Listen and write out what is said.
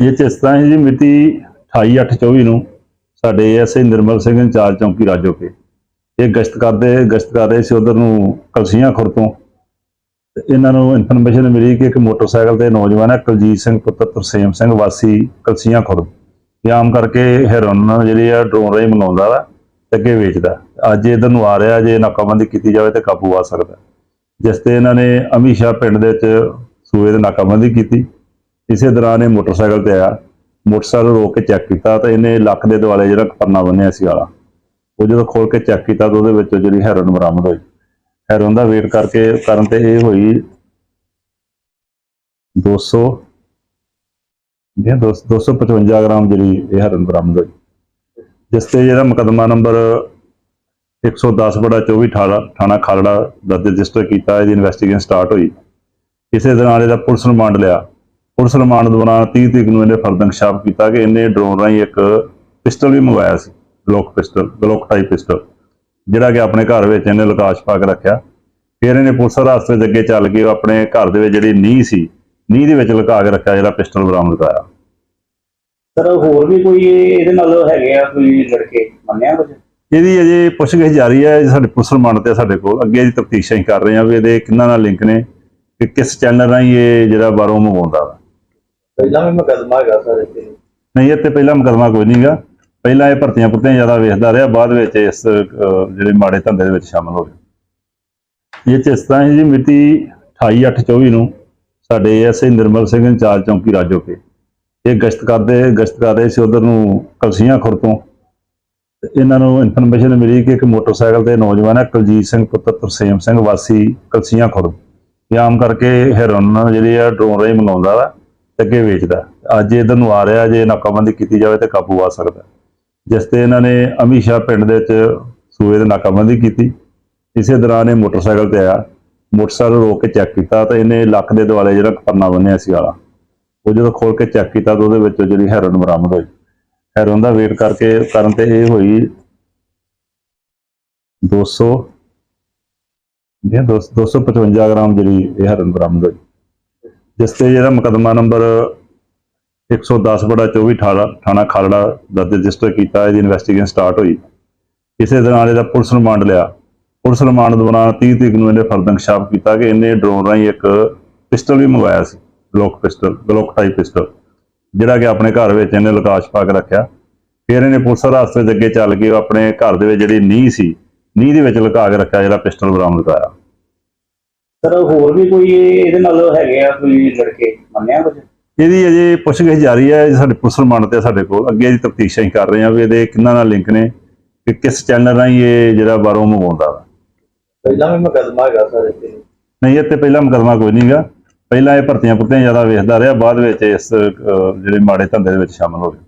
ਇਹ ਚ ਹੈ ਜੀ? ਮਿਤੀ 28/8/24 ਨੂੰ ਸਾਡੇ ਐਸਏ ਨਿਰਮਲ ਸਿੰਘ ਇੰਚਾਰਜ ਚੌਂਕੀ ਰਾਜੋਕੇ ਇਹ ਗਸ਼ਤ ਕਰਦੇ, ਗਸ਼ਤ ਕਰ ਰਹੇ ਸੀ ਉਧਰ ਨੂੰ ਕਲਸੀਆਂ ਖੁਰ ਤੋਂ। ਇਹਨਾਂ ਨੂੰ ਇਨਫੋਰਮੇਸ਼ਨ ਮਿਲੀ ਕਿ ਇੱਕ ਮੋਟਰਸਾਈਕਲ ਤੇ ਨੌਜਵਾਨ ਹੈ ਕੁਲਜੀਤ ਸਿੰਘ ਪੁੱਤਰ ਤਰਸੇਮ ਸਿੰਘ, ਵਾਸੀ ਕਲਸੀਆਂ ਖੁਰ ਆਮ ਕਰਕੇ ਹੈਰੋਨ ਜਿਹੜੀ ਆ ਡਰੋਨ ਰਾਹੀਂ ਮੰਗਾਉਂਦਾ ਵਾ ਤੇ ਅੱਗੇ ਵੇਚਦਾ। ਅੱਜ ਇਧਰ ਨੂੰ ਆ ਰਿਹਾ, ਜੇ ਨਾਕਾਬੰਦੀ ਕੀਤੀ ਜਾਵੇ ਤੇ ਕਾਬੂ ਆ ਸਕਦਾ। ਜਿਸ ਤੇ ਇਹਨਾਂ ਨੇ ਅਮੀਸ਼ਾ ਪਿੰਡ ਦੇ ਵਿੱਚ ਸੂਏ ਦੇ ਨਾਕਾਬੰਦੀ ਕੀਤੀ। ਇਸੇ ਦੌਰਾਨ ਇਹ ਮੋਟਰਸਾਈਕਲ ਤੇ ਆਇਆ। ਮੋਟਰਸਾਈਕਲ ਰੋਕ ਕੇ ਚੈੱਕ ਕੀਤਾ ਤਾਂ ਇਹਨੇ ਲੱਕ ਦੇ ਦੁਆਲੇ ਜਿਹੜਾ ਪਰਨਾ ਬੰਨਿਆ ਸੀ ਵਾਲਾ, ਉਹ ਜਦੋਂ ਖੋਲ ਕੇ ਚੈੱਕ ਕੀਤਾ ਤਾਂ ਉਹਦੇ ਵਿੱਚ ਜਿਹੜੀ ਹੈਰੋਇਨ ਬਰਾਮਦ ਹੋਈ। ਹੈਰੋਇਨ ਦਾ ਵੇਟ ਕਰਕੇ ਕਰਨ ਤੇ ਇਹ ਹੋਈ 200 ਇਹ 255 ਗ੍ਰਾਮ ਜਿਹੜੀ ਇਹ ਹੈਰੋਇਨ ਬਰਾਮਦ ਹੋਈ। ਜਿਸ ਤੇ ਜਿਹੜਾ ਮੁਕੱਦਮਾ ਨੰਬਰ 110 ਬੜਾ 24 ਠਾਣਾ ਥਾਣਾ ਖਾਲੜਾ ਦਰਜ ਰਜਿਸਟਰ ਕੀਤਾ, ਇਹਦੀ ਇਨਵੈਸਟੀਗੇਸ਼ਨ ਸਟਾਰਟ ਹੋਈ। ਇਸੇ ਦੌਰਾਨ ਇਹਦਾ ਪੁਲਿਸ ਰਿਮਾਂਡ ਲਿਆ। ਪੁਲਿਸ ਰਿਮਾਂਡ ਦੌਰਾਨ 30 ਤਰੀਕ ਨੂੰ ਇਹਨੇ ਫਰਦੰਕਸ਼ਾਪ ਕੀਤਾ ਕਿ ਇਹਨੇ ਡਰੋਨ ਰਾਹੀਂ ਇੱਕ ਪਿਸਟਲ ਵੀ ਮੰਗਵਾਇਆ ਸੀ Glock pistol Glock type pistol ਜਿਹੜਾ ਕਿ ਆਪਣੇ ਘਰ ਵਿੱਚ ਇਹਨੇ ਲਕਾਸ਼ ਪਾ ਕੇ ਰੱਖਿਆ। ਫਿਰ ਇਹਨੇ ਪੁਲਿਸ ਰਸਤੇ ਦੇ ਅੱਗੇ ਚੱਲ ਕੇ ਆਪਣੇ ਘਰ ਦੇ ਵਿੱਚ ਜਿਹੜੀ ਨੀਂਹ ਸੀ ਨੀਂਹ ਦੇ ਵਿੱਚ ਲੁਕਾ ਕੇ ਰੱਖਿਆ ਜਿਹੜਾ ਪਿਸਟਲ ਬਰਾਮਦ ਕਰਾਇਆ। ਸਰ ਹੋਰ ਵੀ ਕੋਈ ਇਹਦੇ ਨਾਲ ਹੈਗੇ ਆ ਕੋਈ ਲੜਕੇ? ਮੰਨਿਆ ਕੁਝ ਇਹਦੀ ਅਜੇ ਪੁੱਛਗਿੱਛ ਜਾਰੀ ਹੈ ਸਾਡੇ ਪੁਲਿਸ ਰਿਮਾਂਡ ਤੇ ਆ ਸਾਡੇ ਕੋਲ। ਅੱਗੇ ਦੀ ਤਫਤੀਸ਼ ਅਸੀਂ ਕਰ ਰਹੇ ਹਾਂ ਵੀ ਇਹਦੇ ਕਿੰਨਾਂ ਨਾਲ ਲਿੰਕ ਨੇ ਕਿ ਕਿਸ ਚੈਨਲ ਰਾਹੀਂ ਇਹ ਜਿਹੜਾ ਬਾਹਰੋਂ ਮੰਗਵਾਉਂਦਾ। ਪਹਿਲਾਂ ਵੀ ਮੁਕਦਮਾ ਹੈਗਾ ਸਰ ਇੱਥੇ। ਨਹੀਂ ਇਹ ਤੇ ਪਹਿਲਾ ਮੁਕਦਮਾ ਕੋਈ ਨਹੀਂਗਾ ਪਹਿਲਾਂ ਇਹ ਭਰਤੀਆਂ ਭੁਰਤੀਆਂ ਜ਼ਿਆਦਾ ਵੇਖਦਾ ਰਿਹਾ, ਬਾਅਦ ਵਿੱਚ ਇਸ ਜਿਹੜੇ ਮਾੜੇ ਧੰਦੇ ਦੇ ਵਿੱਚ ਸ਼ਾਮਲ ਹੋ ਗਿਆ ਇਹ ਚ ਹੈ ਜੀ, ਮਿਤੀ 28/8/24 ਨੂੰ ਸਾਡੇ ਐਸਏ ਨਿਰਮਲ ਸਿੰਘ ਇੰਚਾਰਜ ਚੌਂਕੀ ਰਾਜੋਕੇ ਇਹ ਗਸ਼ਤ ਕਰਦੇ, ਗਸ਼ਤ ਕਰ ਰਹੇ ਸੀ ਉਧਰ ਨੂੰ ਕਲਸੀਆਂ ਖੁਰ ਤੋਂ। ਇਹਨਾਂ ਨੂੰ ਇਨਫੋਰਮੇਸ਼ਨ ਮਿਲੀ ਕਿ ਇੱਕ ਮੋਟਰਸਾਈਕਲ ਤੇ ਨੌਜਵਾਨ ਹੈ, ਕੁਲਜੀਤ ਸਿੰਘ ਪੁੱਤਰ ਤਰਸੇਮ ਸਿੰਘ ਵਾਸੀ ਕਲਸੀਆਂ ਖੁਰ। ਇਹ ਆਮ ਕਰਕੇ ਹੈਰੋਨ, ਜਿਹੜੀ ਆ ਡਰੋਨ ਰਾਹੀਂ ਮੰਗਾਉਂਦਾ ਵਾ। ਅੱਗੇ ਵੇਚਦਾ ਅੱਜ ਇਧਰ ਨੂੰ ਆ ਰਿਹਾ, ਜੇ ਨਾਕਾਬੰਦੀ ਕੀਤੀ ਜਾਵੇ ਤੇ ਕਾਬੂ ਆ ਸਕਦਾ ਜਿਸ ਤੇ ਇਹਨਾਂ ਨੇ ਅਮੀਸ਼ਾ ਪਿੰਡ ਦੇ ਵਿੱਚ ਸੂਏ ਦੇ ਨਾਕਾਬੰਦੀ ਕੀਤੀ। ਇਸੇ ਦੌਰਾਨ ਇਹ ਮੋਟਰਸਾਈਕਲ ਤੇ ਆਇਆ। ਮੋਟਰਸਾਈਕਲ ਰੋਕ ਕੇ ਚੈੱਕ ਕੀਤਾ ਤਾਂ ਇਹਨੇ ਲੱਕ ਦੇ ਦੁਆਲੇ ਜਿਹੜਾ ਪਰਨਾ ਬੰਨਿਆ ਸੀ ਵਾਲਾ, ਉਹ ਜਦੋਂ ਖੋਲ ਕੇ ਚੈੱਕ ਕੀਤਾ ਤਾਂ ਉਹਦੇ ਵਿੱਚੋਂ ਜਿਹੜੀ ਹੈਰੋਨ ਬਰਾਮਦ ਹੋਈ। ਹੈਰੋਨ ਦਾ ਵੇਟ ਕਰਕੇ ਕਰਨ ਤੇ ਇਹ ਹੋਈ 200 ਇਹ 255 ਗ੍ਰਾਮ ਜਿਹੜੀ ਇਹ ਹੈਰੋਨ ਬਰਾਮਦ ਹੋਈ। ਜਿਸ ਤੇ ਜਿਹੜਾ ਮੁਕੱਦਮਾ ਨੰਬਰ 110 ਬੜਾ 24 ਠਾਣਾ ਥਾਣਾ ਖਾਲੜਾ ਦਾ ਰਜਿਸਟਰ ਕੀਤਾ ਇਹਦੀ ਇਨਵੈਸਟੀਗੇਸ਼ਨ ਸਟਾਰਟ ਹੋਈ। ਇਸੇ ਦੌਰਾਨ ਇਹਦਾ ਪੁਲਿਸ ਰਿਮਾਂਡ ਲਿਆ। ਪੁਲਿਸ ਰਿਮਾਂਡ ਦੌਰਾਨ 30 ਤਰੀਕ ਨੂੰ ਇਹਨੇ ਫਰਦੰਕਸ਼ਾਪ ਕੀਤਾ ਕਿ ਇਹਨੇ ਡਰੋਨ ਰਾਹੀਂ ਇੱਕ ਪਿਸਟਲ ਵੀ ਮੰਗਵਾਇਆ ਸੀ Glock pistol Glock type pistol ਜਿਹੜਾ ਕਿ ਆਪਣੇ ਘਰ ਵਿੱਚ ਇਹਨੇ ਲਕਾਸ਼ ਪਾ ਕੇ ਰੱਖਿਆ। ਫਿਰ ਇਹਨੇ ਪੁਲਿਸ ਰਸਤੇ ਦੇ ਅੱਗੇ ਚੱਲ ਕੇ ਉਹ ਆਪਣੇ ਘਰ ਦੇ ਵਿੱਚ ਜਿਹੜੀ ਨੀਂਹ ਸੀ, ਨੀਂਹ ਦੇ ਵਿੱਚ ਲੁਕਾ ਕੇ ਰੱਖਿਆ, ਜਿਹੜਾ ਪਿਸਟਲ ਬਰਾਮਦ ਕਰਾਇਆ ਸਰ ਹੋਰ ਵੀ ਕੋਈ ਇਹਦੇ ਨਾਲ ਹੈਗੇ ਆ ਕੋਈ ਲੜਕੇ? ਮੰਨਿਆ ਕੁਝ ਇਹਦੀ ਅਜੇ ਪੁੱਛਗਿੱਛ ਜਾਰੀ ਹੈ ਸਾਡੇ ਪੁਲਿਸ ਰਿਮਾਂਡ ਤੇ ਆ ਸਾਡੇ ਕੋਲ। ਅੱਗੇ ਦੀ ਤਫਤੀਸ਼ ਅਸੀਂ ਕਰ ਰਹੇ ਹਾਂ ਵੀ ਇਹਦੇ ਕਿੰਨਾਂ ਨਾਲ ਲਿੰਕ ਨੇ ਕਿ ਕਿਸ ਚੈਨਲ ਰਾਹੀਂ ਇਹ ਜਿਹੜਾ ਬਾਹਰੋਂ ਮੰਗਵਾਉਂਦਾ ਵਾ। ਪਹਿਲਾਂ ਵੀ ਮੁਕਦਮਾ ਹੈਗਾ ਸਰ ਇੱਥੇ। ਨਹੀਂ ਇਹ ਤੇ ਪਹਿਲਾ ਮੁਕਦਮਾ ਕੋਈ ਨਹੀਂਗਾ ਪਹਿਲਾਂ ਇਹ ਭਰਤੀਆਂ ਭੁਰਤੀਆਂ ਜ਼ਿਆਦਾ ਵੇਖਦਾ ਰਿਹਾ ਬਾਅਦ ਵਿੱਚ ਇਸ ਜਿਹੜੇ ਮਾੜੇ ਧੰਦੇ ਦੇ ਵਿੱਚ ਸ਼ਾਮਲ ਹੋ ਗਿਆ।